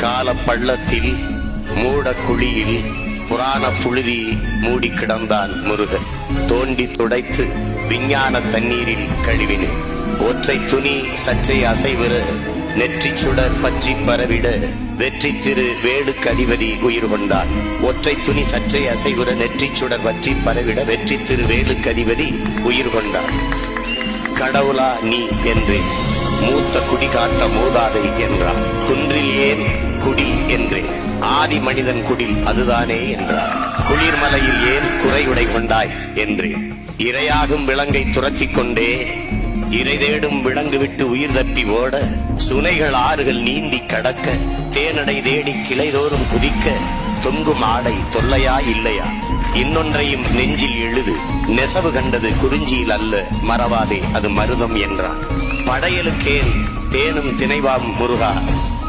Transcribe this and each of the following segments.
கால பள்ளத்தில் மூட குழியில் புராண புழுதி மூடி கிடந்தான் முருகன். தோண்டி துடைத்து விஞ்ஞான தண்ணீரில் கழுவினேன். ஒற்றை துணி சற்றை அசைவிற நெற்றி சுடர் பற்றி பரவிட வெற்றி திரு வேடு அதிபதி உயிர் கொண்டார் ஒற்றை துணி சற்றை அசைவுற நெற்றி சுடர் பற்றி பரவிட வெற்றி திரு வேலு கதிபதி உயிர் கொண்டார் கடவுளா நீ என்றேன். மூத்த குடி காத்த மூதாதை என்றார் குன்றில் ஏன் குடி என்றேன் ஆதி மனிதன் குடில் அதுதானே என்றார். குளிர்மலையில் ஏன் குறையுடை கொண்டாய் என்றேன் இரையாகும் விலங்கை துரத்திக் கொண்டே இறை தேடும் விலங்கு விட்டு உயிர் தப்பி ஓட சுனைகள் ஆறுகள் நீந்தி கடக்க தேனடை தேடி கிளைதோறும் குதிக்க தொங்கும் ஆடை தொல்லையா இல்லையா? இன்னொன்றையும் நெஞ்சில் எழுது நெசவு கண்டது குறிஞ்சியில் அல்ல மறவாதே அது மருதம் என்றான். படையலுக்கேன் தேனும் தினைவாம் முருகா.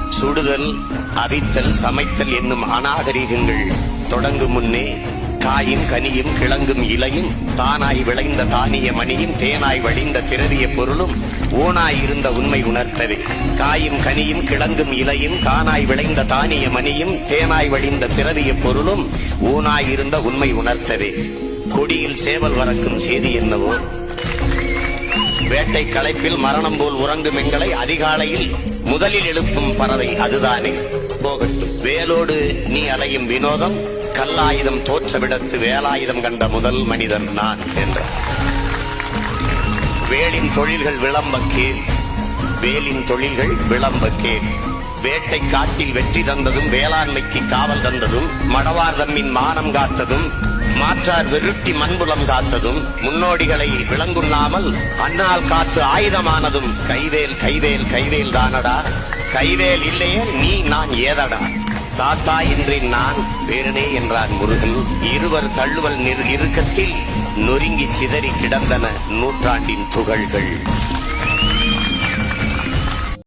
சுடுதல் அவித்தல் சமைத்தல் என்னும் அநாகரீகங்கள் தொடங்கும் முன்னே காயும் கனியும் கிழங்கும் இலையும் தானாய் விளைந்த தானிய மணியும் தேனாய் வழிந்த திரவிய பொருளும் ஊனாய் இருந்த உண்மை உணர்த்தது காயும் கனியும் கிழங்கும் இலையும் தானாய் விளைந்த தானிய மணியும் தேனாய் வழிந்த திரவிய பொருளும் ஊனாய் இருந்த உண்மை உணர்த்தது கொடியில் சேவல் வரக்கும் செய்தி என்னவோ? வேட்டை களைப்பில் மரணம் போல் உறங்கும் எங்களை அதிகாலையில் முதலில் எழுப்பும் பறவை அதுதானே? போகட்டும். வேலோடு நீ அலையும் வினோதம் கல்லாயுதம் தோற்றவிடத்து வேலாயுதம் கண்ட முதல் மனிதன் நான் என்றார் வேலின் தொழில்கள் விளம்பக்கேன் வேலின் தொழில்கள் விளம்பக்கேன் வேட்டை காட்டில் வெற்றி தந்ததும் வேளாண்மைக்கு காவல் தந்ததும் மடவார் தம்மின் மானம் காத்ததும் மாற்றார் வெருட்டி மண்புலம் காத்ததும் முன்னோடிகளை விளங்குண்ணாமல் அண்ணால் காத்து ஆயுதமானதும் கைவேல் கைவேல் கைவேல் தானடா. கைவேல் இல்லையே நீ நான் ஏதடா? தாத்தா என்றேன் நான் வேறனே என்றான் முருகன். இருவர் தள்ளுவல் நிர் இறுக்கத்தில் நொறுங்கி சிதறி கிடந்தன நூற்றாண்டின் துகள்கள்.